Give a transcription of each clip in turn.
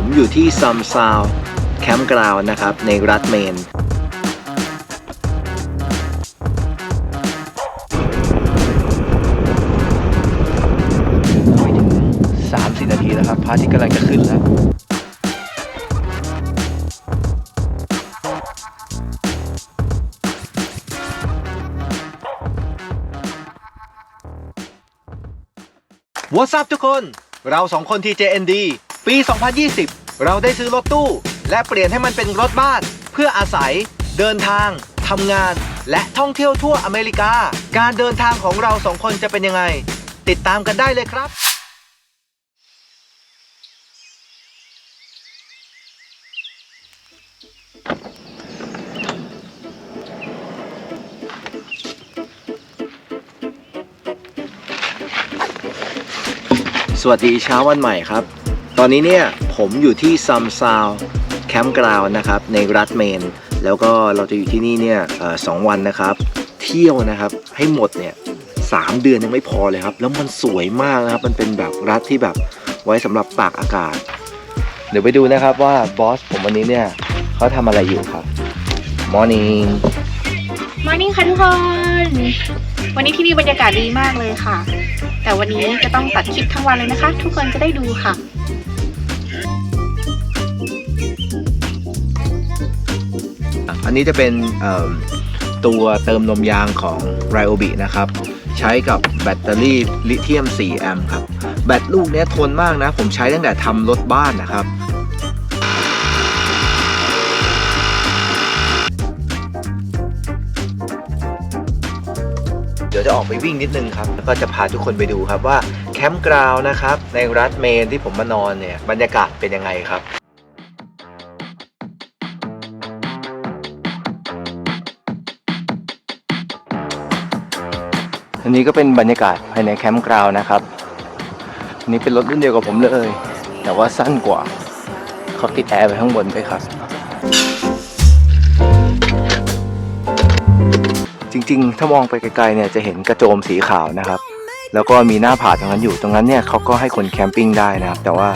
ผมอยู่ที่ซัมซาวแคมป์กราวนะครับ ในรัฐเมนไม่ถึงสามสี่นาทีแล้วครับพระอาทิตย์กำลังจะขึ้นแล้ว What's up ทุกคน เราสองคน TJND ปี 2020 เราได้ซื้อรถตู้ และเปลี่ยนให้มันเป็นรถบ้าน เพื่ออาศัย เดินทางทำงาน และท่องเที่ยวทั่วอเมริกา การเดินทางของเราสองคนจะเป็นยังไง ติดตามกันได้เลยครับสวัสดีเช้าวันใหม่ครับ อนนี้เนี่ยผมอยู่ที่ซัมซาวแคมป์กราวนะครับในรัฐเมน แล้วก็เราจะอยู่ที่นี่เนี่ยสองวันนะครับ เที่ยวนะครับให้หมดเนี่ยสามเดือนยังไม่พอเลยครับ แล้วมันสวยมากนะครับ มันเป็นแบบรัฐที่แบบไว้สำหรับตากอากาศ เดี๋ยวไปดูนะครับว่าบอสผมวันนี้เนี่ยเขาทำอะไรอยู่ครับ Morning มอร์นิ่งค่ะทุกคน วันนี้ที่นี่บรรยากาศดีมากเลยค่ะ แต่วันนี้จะต้องตัดคลิปทั้งวันเลยนะคะ ทุกคนจะได้ดูค่ะ อันนี้จะเป็นตัวเติมลมยางของ r y o b i นะครับ ใช้กับแบตเตอรี่ลิเธียม 4 แอมป์ครับ แบตลูกนี้ทนมากนะ ผมใช้ตั้งแต่ทำรถบ้านนะครับเดี๋ยวจะออกไปวิ่งนิดนึงครับแล้วก็จะพาทุกคนไปดูครับว่าแคมป์กราวนะครับในรัฐเมนที่ผมมานอนเนี่ยบรรยากาศเป็นยังไงครับ อันนี้ก็เป็นบรรยากาศภายในแคมป์กราวนะครับอันนี้เป็นรถรุ่นเดียวกับผมเลย แต่ว่าสั้นกว่า เขาติดแอร์ไปข้างบนด้วยครับ จริงๆ ถ้ามองไปไกลๆเนี่ยจะเห็นกระโจมสีขาวนะครับ แล้วก็มีหน้าผาตรงนั้นอยู่ตรงนั้นเนี่ยเขาก็ให้คนแคมปิ้งได้นะครับ แต่ว่า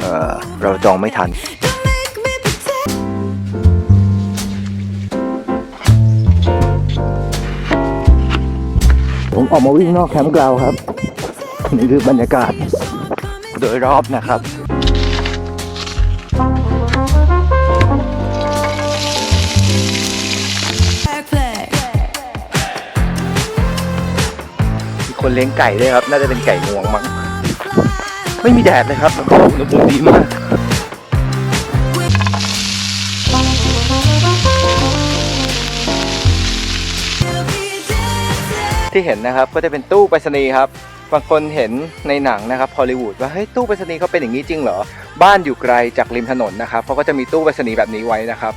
เเราจองไม่ทัน ผมออกมาวิ่งนอกแคมป์กราวครับ นี่คือบรรยากาศโดยรอบนะครับมีคนเลี้ยงไก่ด้วยครับ น่าจะเป็นไก่งวงมั้ง ไม่มีแดดเลยครับแล้วก็อุณหภูมิดีมาก ที่เห็นนะครับก็จะเป็นตู้ไปรษณีย์ครับบางคนเห็นในหนังนะครับฮอลลีวูดว่าเฮ้ยตู้ไปรษณีย์เขาเป็นอย่างนี้จริงเหรอ บ้านอยู่ไกลจากริมถนนนะครับเขาก็จะมีตู้ไปรษณีย์แบบนี้ไว้นะครับ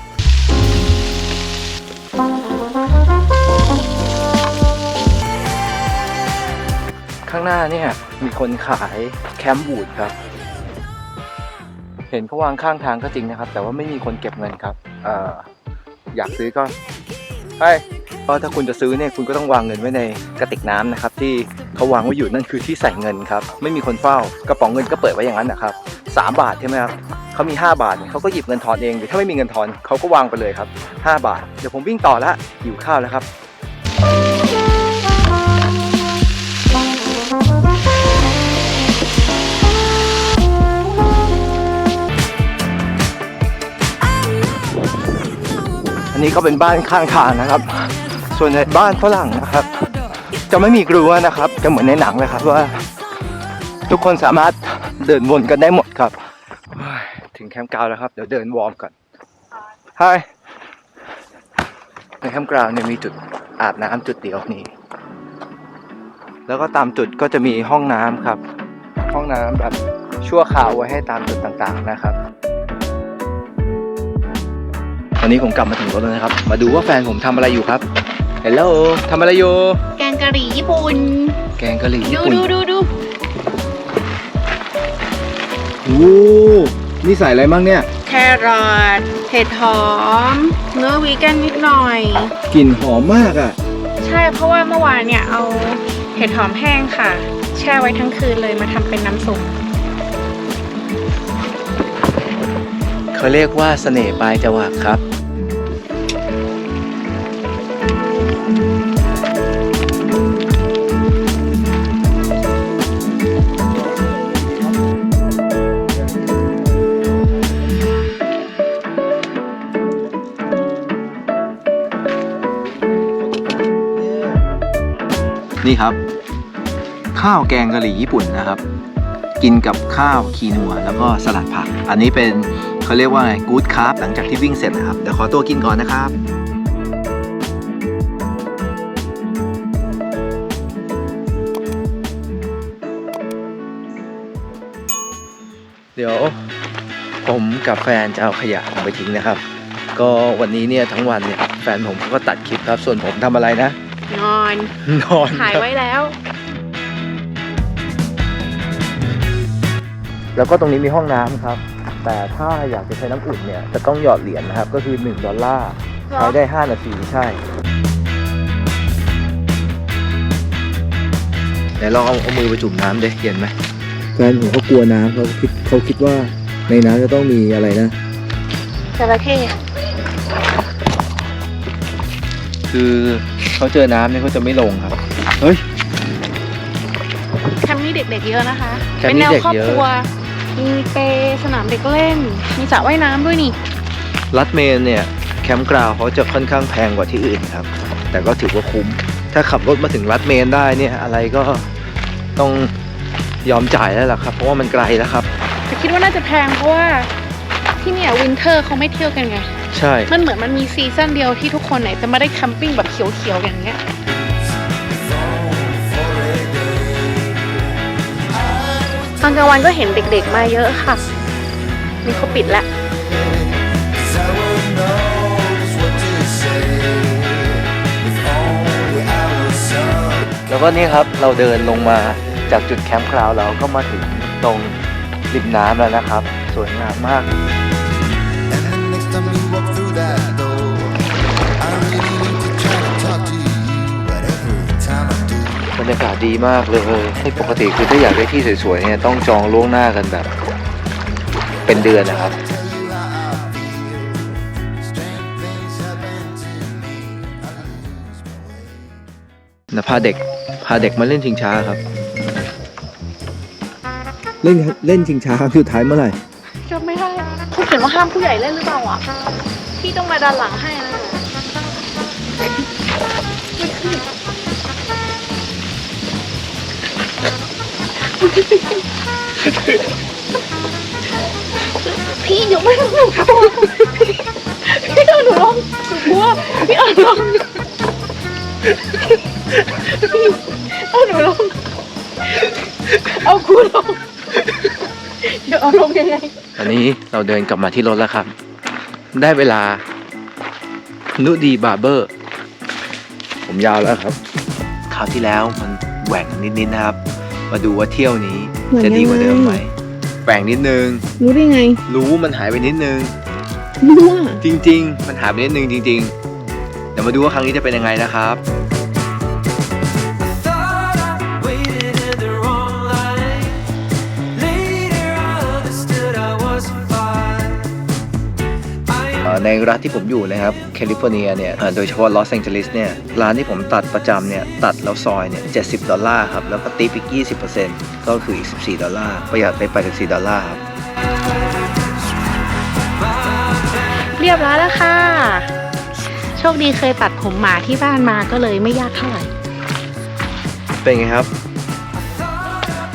ข้างหน้าเนี่ยมีคนขายแคมป์บูดครับ เห็นเขาวางข้างทางก็จริงนะครับ แต่ว่าไม่มีคนเก็บเงินครับเอออยากซื้อก็ไป ก็ถ้าคุณจะซื้อเนี่ยคุณก็ต้องวางเงินไว้ในกระติกน้ำนะครับที่เขาวางไว้อยู่นั่นคือที่ใส่เงินครับไม่มีคนเฝ้ากระป๋องเงินก็เปิดไว้อย่างนั้นนะครับสามบาทใช่ไหมครับเขามี 5 บาทเขาก็หยิบเงินทอนเองหรือถ้าไม่มีเงินทอนเขาก็วางไปเลยครับ 5 บาท เดี๋ยวผมวิ่งต่อละหิวข้าวแล้วครับอันนี้ก็เป็นบ้านข้างทางนะครับ ส่วนในบ้านฝรั่งนะครับ จะไม่มีกรั้วนะครับ จะเหมือนในหนังเลยครับว่า ทุกคนสามารถเดินวนกันได้หมดครับ ถึงแคมป์กราวแล้วครับ เดี๋ยวเดินวอร์มก่อนฮในแคมป์กราวเนี่ยมีจุดอาบน้ำจุดเดียวนี่ แล้วก็ตามจุดก็จะมีห้องน้ำครับ ห้องน้ำแบบชั่วคราวไว้ให้ตามจุดต่างๆนะครับตอนนี้ผมกลับมาถึงรถแล้วนะครับ มาดูว่าแฟนผมทำอะไรอยู่ครับ ฮลโหลทำอะไรอยู่แกงกะหรี่ญี่ปุ่น แกงกะหรี่ญี่ดูปุ่นดูดูดูโอ้นี่ใส่อะไรบ้างเนี่ย แครอทเห็ดหอม เนื้อวีแกนนิดหน่อย กลิ่นหอมมากอะ ใช่เพราะว่าเมื่อวานเนี่ยเอาเห็ดหอมแห้งค่ะ แช่ไว้ทั้งคืนเลยมาทำเป็นน้ำซุปเขาเรียกว่าเสน่ห์ปลายจวักครับ นี่ครับ ข้าวแกงกะหรี่ญี่ปุ่นนะครับ กินกับข้าวคีนัวแล้วก็สลัดผัก อันนี้เป็นเขาเรียกว่าไงกู๊ดคาร์บหลังจากที่วิ่งเสร็จนะครับเดี๋ยวขอตัวกินก่อนนะครับ ดี๋ยวผมกับแฟนจะเอาขยะออกไปทิ้งนะครับ ก็วันนี้เนี่ยทั้งวันเนี่ยแฟนผมเขาก็ตัดคลิปครับ ส่วนผมทำอะไรนะ นอนนอนถ่ายครับไว้แล้วแล้วก็ตรงนี้มีห้องน้ำครับ แต่ถ้าอยากจะใช้น้ำอุ่นเนี่ยจะต้องหยอดเหรียญนะครับ ก็คือ1ดอลลาร์ใช้ได้ 5 นาทีใช่ไหนลองเอาเอามือไปจุ่มน้ำดิเย็นไหม แฟนผมเขากลัวน้ำเขาคิดเขาคิดว่าในน้ำจะต้องมีอะไรนะจระเข้คือเขาเจอน้ำเนี่ยเขาจะไม่ลงครับ เฮ้ย แคมป์นี้เด็กๆเยอะนะคะ แคมป์เป็นนี้แนวเด็กครอบเยอะ ครัว มีเปย์สนามเด็กเล่น มีสระว่ายน้ำด้วยนี่ รัดเมนเนี่ย แคมป์กราวด์เขาจะค่อนข้างแพงกว่าที่อื่นครับ แต่ก็ถือว่าคุ้ม ถ้าขับรถมาถึงรัดเมนได้เนี่ยอะไรก็ต้อง ยอมจ่ายแล้วล่ะครับ เพราะว่ามันไกลแล้วครับ แต่คิดว่าน่าจะแพงเพราะว่าที่เนี่ยวินเทอร์เขาไม่เที่ยวกันไง ใช่ มันเหมือนมันมีซีซั่นเดียวที่ทุกคนไหนจะมาได้แคมปิ้งแบบเขียวๆอย่างเงี้ย ตอนกลางวันก็เห็นเด็กๆมาเยอะค่ะ นี่เขาปิดแล้ว Sour knows what to say. If only I was some แล้วก็นี่ครับเราเดินลงมา จากจุดแคมป์กราวเราก็มาถึงตรงริมน้ำแล้วนะครับ สวยงามมาก บรรยากาศดีมากเลยให้ปกติคือถ้าอยากได้ที่สวยๆเนี่ยต้องจองล่วงหน้ากันแบบ เป็นเดือนนะครับนะพาเด็กพาเด็กมาเล่นชิงช้าครับ เล่นเล่นชิงช้าครั้งสุดท้ายเมื่อไหร่จำไม่ได้เขาเขียนว่าห้ามผู้ใหญ่เล่นหรือเปล่าอะพี่ต้องมาดันหลังให้นะพี่เดี๋ยวไม่ต้องหนูครับพี่เอาหนูลงหนูกลัวพี่เอาหนูลงพี่เอาหนูลงเอากูลง เดี๋ยวเอาลงยังไง ตอนนี้เราเดินกลับมาที่รถแล้วครับ ได้เวลา นุดีบาร์เบอร์ ผมยาวแล้วครับ คราวที่แล้วมันแหว่งนิดๆนะครับ มาดูว่าเที่ยวนี้แหว่งจะดีกว่าเดิมไหมยังไงแหว่งนิดนึง รู้ได้ไง รู้มันหายไปนิดนึง รู้ว่าจริง ๆ มันหายไปนิดนึงจริง ๆ เดี๋ยวมาดูว่าครั้งนี้จะเป็นยังไงนะครับ ในรัฐที่ผมอยู่นะครับแคลิฟอร์เนียเนี่ยเอ่อโดยเฉพาะลอสแองเจลิสเนี่ยร้านที่ผมตัดประจำเนี่ยตัดแล้วซอยเนี่ย70ดอลลาร์ครับแล้วก็ติปอีก 20%ก็คืออีก 14 ดอลลาร์ประหยัดไป 84 ดอลลาร์ครับเรียบร้อยแล้วค่ะโชคดีเคยตัดผมหมาที่บ้านมาก็เลยไม่ยากเท่าไหร่เป็นไงครับ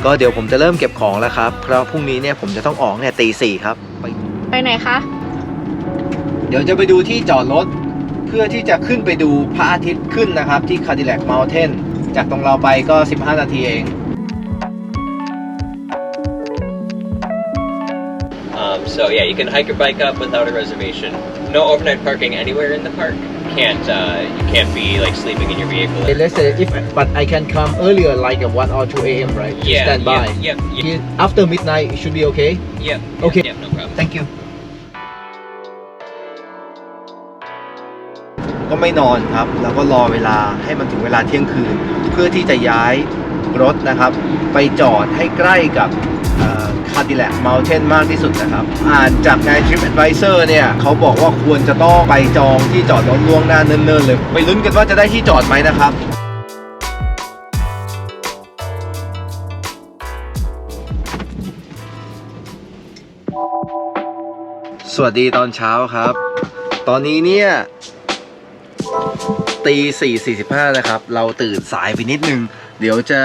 ก็เดี๋ยวผมจะเริ่มเก็บของแล้วครับเพราะพรุ่งนี้เนี่ยผมจะต้องออกเนี่ยตีสี่ครับ ไปไปไหนคะ เดี๋ยวจะไปดูที่จอดรถ เพื่อที่จะขึ้นไปดูพระอาทิตย์ขึ้นนะครับ ที่คาดิแลกเมลเทนจากตรงเราไปก็ 15 นาทีเอง Um, so yeah, you can hike your bike up without a reservation. No overnight parking anywhere in the park. Can't uh, you can't be like sleeping in your vehicle. let's say if but I can come earlier like at 1 or 2 a.m. right to yeah, stand by Yep. Yep. Yep. after midnight it should be okay yep Okay. Yep. No problem. thank you ก็ไม่นอนครับ แล้วก็รอเวลาให้มันถึงเวลาเที่ยงคืน เพื่อที่จะย้ายรถนะครับ ไปจอดให้ใกล้กับค่ Cadillac Mountain มากที่สุดนะครับ อ่านจากใน Trip Advisor เนี่ยเขาบอกว่าควรจะต้องไปจองที่จอดรถล่วงหน้าเนิ่นๆเลย ไปลุ้นกันว่าจะได้ที่จอดไหมนะครับสวัสดีตอนเช้าครับ ตอนนี้เนี่ย ตีสี่สี่สิบห้านะครับ เราตื่นสายไปนิดนึง เดี๋ยวจะ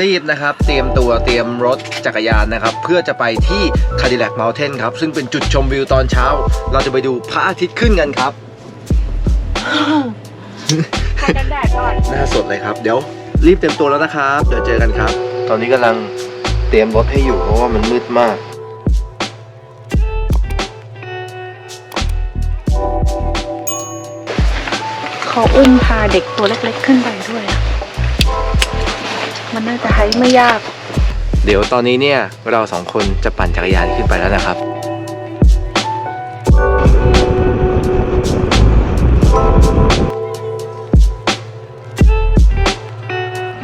รีบนะครับ เตรียมตัวเตรียมรถจักรยานนะครับ เพื่อจะไปที่ Cadillac Mountain ครับ ซึ่งเป็นจุดชมวิวตอนเช้า เราจะไปดูพระอาทิตย์ขึ้นกันครับทากันแดดก่อนหน้าสดเลยครับ เดี๋ยวรีบเตรียมตัวแล้วนะครับ เดี๋ยวเจอกันครับ ตอนนี้กำลังเตรียมรถให้อยู่เพราะว่ามันมืดมาก เขาอุ้มพาเด็กตัวเล็กๆขึ้นไปด้วย มันน่าจะให้ไม่ยาก เดี๋ยวตอนนี้เนี่ยเราสองคนจะปั่นจักรยานขึ้นไปแล้วนะครับ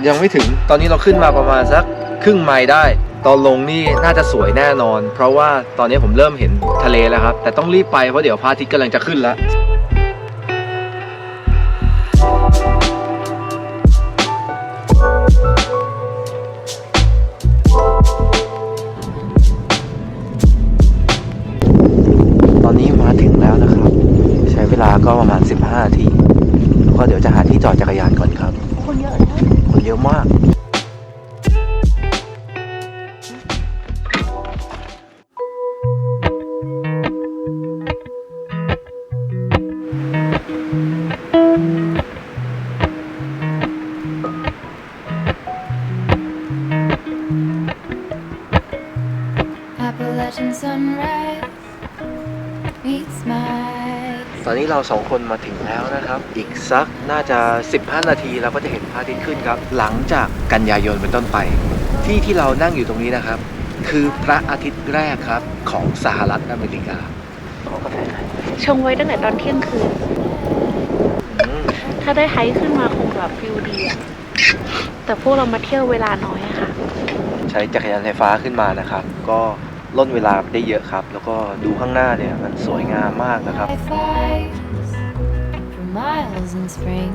ยังไม่ถึงตอนนี้เราขึ้นมาประมาณสักครึ่งไมล์ได้ ตอนลงนี่น่าจะสวยแน่นอน เพราะว่าตอนนี้ผมเริ่มเห็นทะเลแล้วครับ แต่ต้องรีบไปเพราะเดี๋ยวพระอาทิตย์กำลังจะขึ้นแล้ว สองคนมาถึงแล้วนะครับ อีกสักน่าจะ 15 นาทีเราก็จะเห็นพระอาทิตย์ขึ้นครับ หลังจากกันยายนเป็นต้นไป ที่ที่เรานั่งอยู่ตรงนี้นะครับ คือพระอาทิตย์แรกครับของสหรัฐอเมริกาขอกาแฟหน่อยชงไว้ตั้งแต่ตอนเที่ยงคืนอืมถ้าได้ไฮขึ้นมาคงแบบฟิลดีอะแต่พวกเรามาเที่ยวเวลาน้อยอะค่ะ ใช้จักรยานไฟฟ้าขึ้นมานะครับ ก็ ล่นเวลาไปได้เยอะครับ แล้วก็ดูข้างหน้าเนี่ยมันสวยงามมากนะครับ high fives for miles in spring.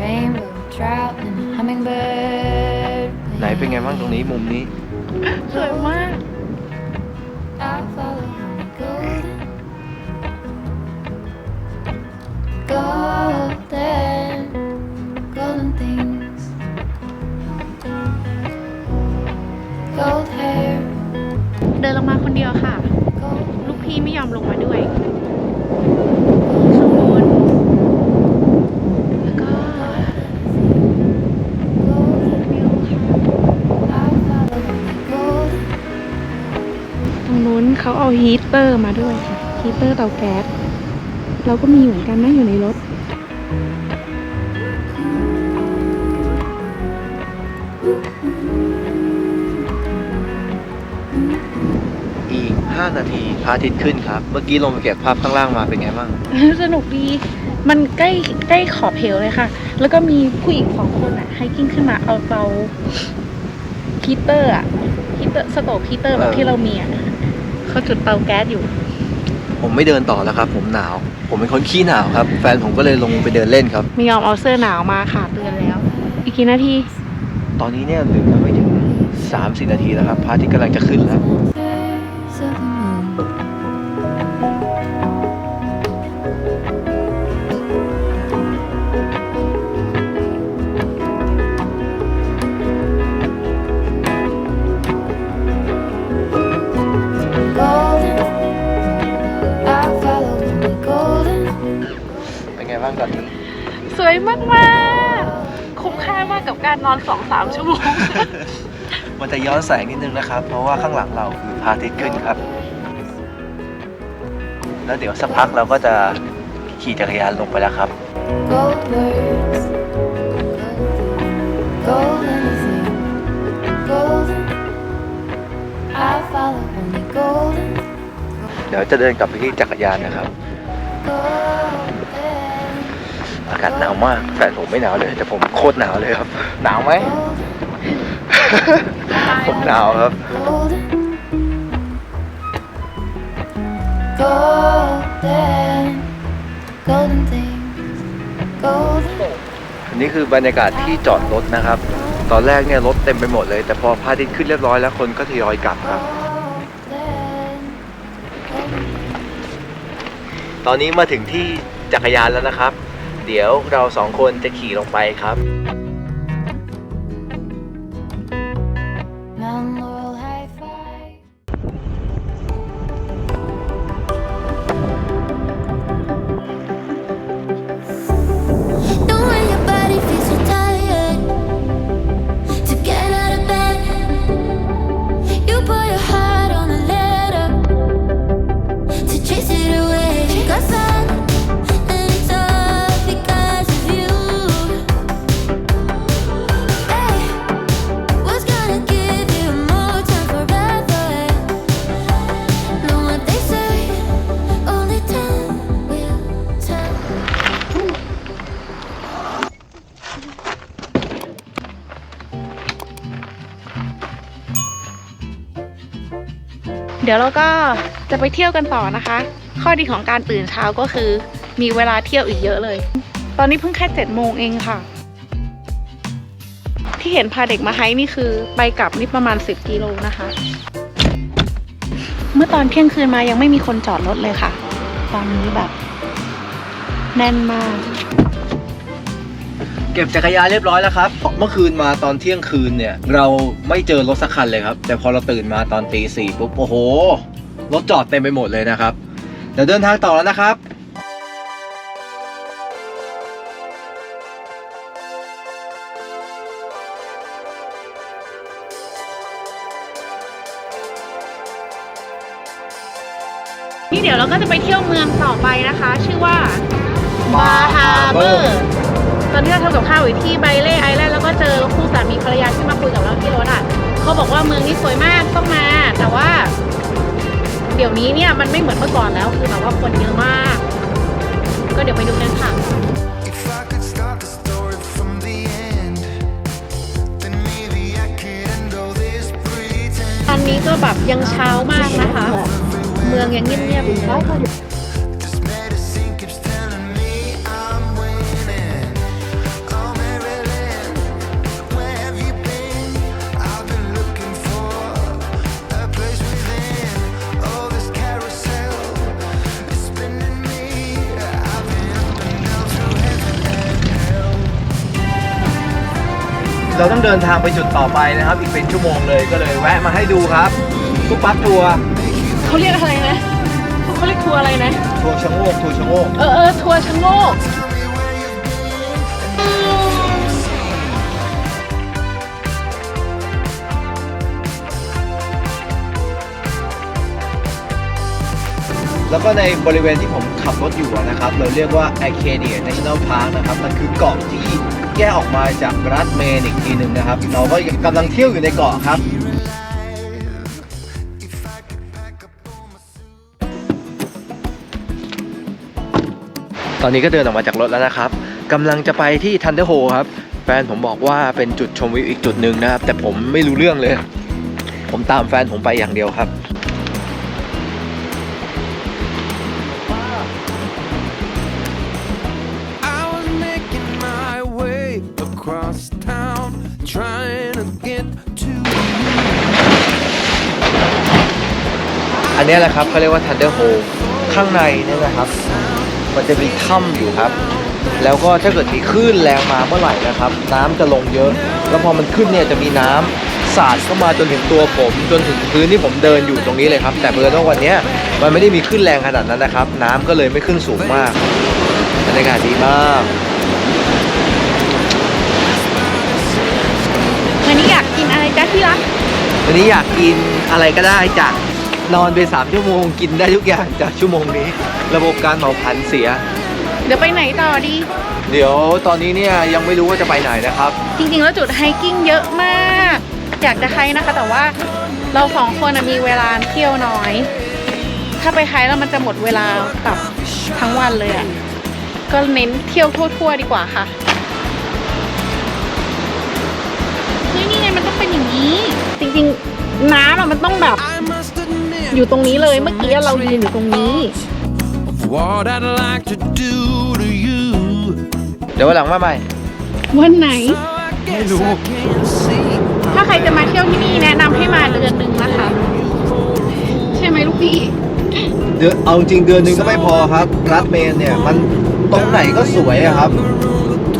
Rainbow trout and hummingbird. ไหนเป็นไงบ้างตรงนี้มุมนี้ สวยมาก I'll follow only golden, golden, golden เดินลงมาคนเดียวค่ะ gold ลูกพี่ไม่ยอมลงมาด้วยข้างบนแล้วก็วิวค่ะ I'll follow only golden. ตรงนู้นเขาเอาฮีตเตอร์มาด้วยค่ะฮีตเตอร์เตาแก๊สเราก็มีเหมือนกันนะอยู่ในรถ อีก5นาทีพระอาทิตย์ขึ้นครับ เมื่อกี้ลงไปเก็บภาพข้างล่างมาเป็นไงบ้าง สนุกดี มันใกล้ใกล้ขอบเหวเลยค่ะ แล้วก็มีผู้หญิงสองคนอะไฮกิ้งขึ้นมาเอาเตาฮีตเตอร์อะฮีตเตอร์สโตบฮีตเตอร์แบบเออที่เรามีอะเขาจุดเตาแก๊สอยู่ ผมไม่เดินต่อแล้วครับ ผมหนาว ผมเป็นคนขี้หนาวครับ แฟนผมก็เลยลงไปเดินเล่นครับ ไม่ยอมเอาเสื้อหนาวมาค่ะเตือนแล้ว อีกกี่นาที ตอนนี้เนี่ยเหลือไม่ถึง3-4นาทีแล้วครับพระอาทิตย์กำลังจะขึ้นแล้ว นอนสองสามชั่วโมง มันจะย้อนแสงนิดนึงนะครับ เพราะว่าข้างหลังเราคือพระอาทิตย์ขึ้นครับ แล้วเดี๋ยวสักพักเราก็จะขี่จักรยานลงไปแล้วครับ Gold words, gold anything, golden. I'll follow only golden, เดี๋ยวจะเดินกลับไปที่จักรยานนะครับ golden, อากาศหนาวมากแฟนผมไม่หนาวเลย แต่ผมโคตรหนาวเลยครับ หนาวไหม ผมหนาวครับ Golden, golden things, golden. อันนี้คือบรรยากาศที่จอดรถนะครับ ตอนแรกเนี่ยรถเต็มไปหมดเลย แต่พอพระอาทิตย์ขึ้นเรียบร้อยแล้วคนก็ทยอยกลับครับ golden. ตอนนี้มาถึงที่จักรยานแล้วนะครับ เดี๋ยวเราสองคนจะขี่ลงไปครับ เดี๋ยวเราก็จะไปเที่ยวกันต่อนะคะ ข้อดีของการตื่นเช้าก็คือ มีเวลาเที่ยวอีกเยอะเลย ตอนนี้เพิ่งแค่เจ็ดโมงเองค่ะ ที่เห็นพาเด็กมาไฮนี่คือไปกลับนี่ประมาณ 10กิโลนะคะ เมื่อตอนเที่ยงคืนมายังไม่มีคนจอดรถเลยค่ะ ตอนนี้แบบ แน่นมาก เก็บจักรยานเรียบร้อยแล้วครับ เมื่อคืนมาตอนเที่ยงคืนเนี่ย เราไม่เจอรถสักคันเลยครับ แต่พอเราตื่นมาตอนตีสี่ปุ๊บ โอ้โห รถจอดเต็มไปหมดเลยนะครับ เดี๋ยวเดินทางต่อแล้วนะครับนี่เดี๋ยวเราก็จะไปเที่ยวเมืองต่อไปนะคะ ชื่อว่าบาฮาเบอ Harbor ร์ ตอนที่เราทำกับข้าวอยู่ที่ไบเล่ไอแลนด์แล้วก็เจอคู่สามีภรรยาที่มาคุยกับเราที่รถอะเขาบอกว่าเมืองนี้สวยมากต้องมา แต่ว่า เดี๋ยวนี้เนี่ยมันไม่เหมือนเมื่อก่อนแล้วคือแบบว่าคนเยอะมาก ก็เดี๋ยวไปดูกันค่ะ If I could start the story from the end, then maybe I could end all this pretend. ตอนนี้ก็แบบยังเช้ามากนะคะ เมืองยังเงียบๆอยู่ เราต้องเดินทางไปจุดต่อไปนะครับ อีกเป็นชั่วโมงเลยก็เลยแวะมาให้ดูครับทุกปั๊บทัวร์เขาเรียกอะไรนะเขาเรียกทัวร์อะไรนะ ทัวร์ชะโงกทัวร์ชะโงกเออเออทัวร์ชะโงกแล้วก็ในบริเวณที่ผมขับรถอยู่อะนะครับ เราเรียกว่า Arcadia National Park นะครับ มันคือเกาะที่ แยกออกมาจากรัฐเมนอีกทีหนึ่งนะครับ เราก็กำลังเที่ยวอยู่ในเกาะครับตอนนี้ก็เดินออกมาจากรถแล้วนะครับกำลังจะไปที่ Thunder Hole ครับ แฟนผมบอกว่าเป็นจุดชมวิวอีกจุดหนึ่งนะครับ แต่ผมไม่รู้เรื่องเลย ผมตามแฟนผมไปอย่างเดียวครับ อันนี้แหละครับเขาเรียกว่า Thunder Hole ข้างในเนี่ยนะครับ มันจะมีถ้ำอยู่ครับ แล้วก็ถ้าเกิดมีคลื่นแรงมาเมื่อไหร่นะครับ น้ำจะลงเยอะ แล้วพอมันขึ้นเนี่ยจะมีน้ำสาดเข้ามาจนถึงตัวผม จนถึงพื้นที่ผมเดินอยู่ตรงนี้เลยครับ แต่เมื่อว่าวันนี้มันไม่ได้มีคลื่นแรงขนาดนั้นนะครับ น้ำก็เลยไม่ขึ้นสูงมากบรรยากาศดีมาก วันนี้อยากกินอะไรก็ได้จากนอนไปสามชั่วโมงกินได้ทุกอย่างจากชั่วโมงนี้ ระบบการเผาผลาญเสีย เดี๋ยวไปไหนต่อดี เดี๋ยวตอนนี้เนี่ยยังไม่รู้ว่าจะไปไหนนะครับ จริงๆแล้วจุดไฮกิ้งเยอะมาก อยากจะไฮนะคะ แต่ว่าเราสองคนน่ะมีเวลาเที่ยวน้อย ถ้าไปไฮแล้วมันจะหมดเวลาแบบทั้งวันเลยอะ่ะก็เน้นเที่ยวทั่วๆดีกว่าค่ะ ริงๆ น้ำอะมันต้องแบบ I must admit, อยู่ตรงนี้เลยเมื่อกี้เรายืนอยู่ตรงนี้ what I'd like to do to you. เดี๋ยววันหลังมาใหม่ วันไหน So I guess I can see. ถ้าใครจะมาเที่ยวที่นี่แนะนำให้มาเดือนหนึ่งนะคะ ใช่ไหมลูกพี่ เดือนเอาจริงเดือนหนึ่งก็ไม่พอครับรัดเมนเนี่ย มันตรงไหนก็สวยอะครับ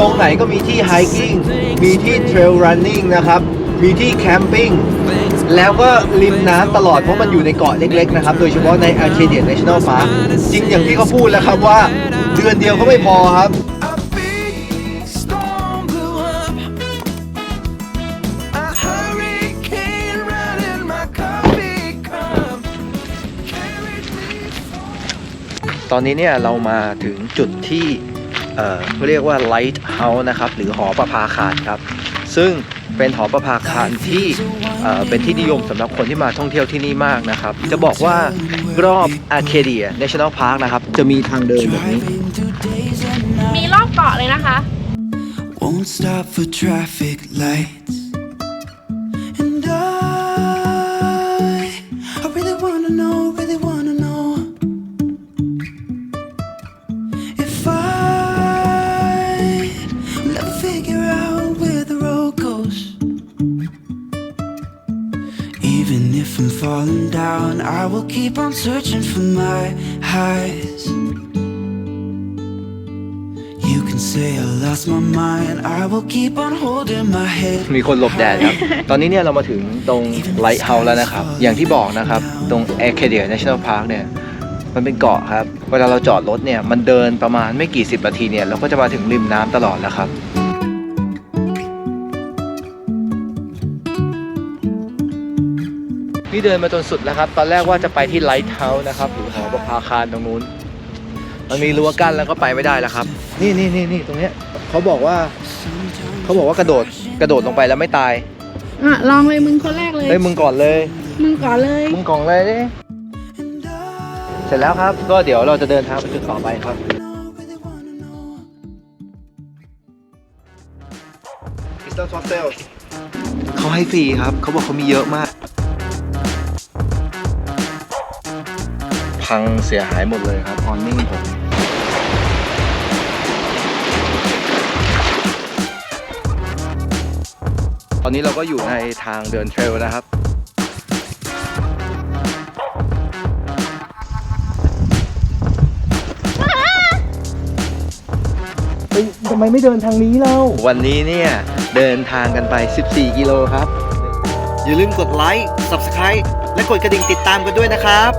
ตรงไหนก็มีที่ไฮกิ้งมีที่เทรลรันนิ่งนะครับ มีที่แคมปิ้งแล้วก็ริมน้ำตลอดเพราะมันอยู่ในเกาะเล็กๆนะครับ โดยเฉพาะใน Arcadia National Park จริงอย่างที่เขาพูดแล้วครับว่าเดือนเดียวก็ไม่พอครับ A big storm blew up. A hurricane right in my coffee cup. Carried me ตอนนี้เนี่ยเรามาถึงจุดที่เอ่อเขาเรียกว่า Light House นะครับ หรือหอประภาคารครับ ซึ่ง เป็นหอประภาคารที่เอ่อเป็นที่นิยมสำหรับคนที่มาท่องเที่ยวที่นี่มากนะครับ จะบอกว่ารอบ Arcadia National Park นะครับ จะมีทางเดินแบบนี้ Driving through days and nights. มีรอบเกาะเลยนะคะ Won't stop for traffic lights. Keep on searching for my highs. You can say I lost my mind. I will keep on holding my head. มีคนหลบแดดครับ ตอนนี้เนี่ยเรามาถึงตรง Light House แล้วนะครับ อย่างที่บอกนะครับ ตรง Arcadia National Park เนี่ย มันเป็นเกาะครับ เวลาเราจอดรถเนี่ย มันเดินประมาณไม่กี่สิบนาทีเนี่ย เราก็จะมาถึงริมน้ำตลอดแล้วครับ นี่เดินมาจนสุดแล้วครับ ตอนแรกว่าจะไปที่ Light House นะครับหรือหอประภาคารตรงนู้น มันมีรั้วกั้นแล้วก็ไปไม่ได้แล้วครับ นี่นี่นี่นี่ตรงเนี้ยเขาบอกว่า เขาบอกว่ากระโดดกระโดดลงไปแล้วไม่ตายอะลองเลยมึงคนแรกเลย เฮ้ยมึงก่อนเลย มึงก่อนเลย มึงก่อนเลยดิเสร็จแล้วครับ ก็เดี๋ยวเราจะเดินทางไปจุดต่อไปครับเขาให้ฟรีครับ เขาบอกเขามีเยอะมาก พังเสียหายหมดเลยครับออนนิ่งผมตอนนี้เราก็อยู่ในทางเดินเทรลนะครับเฮ้ยทำไมไม่เดินทางนี้เรา วันนี้เนี่ยเดินทางกันไป 14 กิโลครับ อย่าลืมกดไลค์ Subscribe และกดกระดิ่งติดตามกันด้วยนะครับ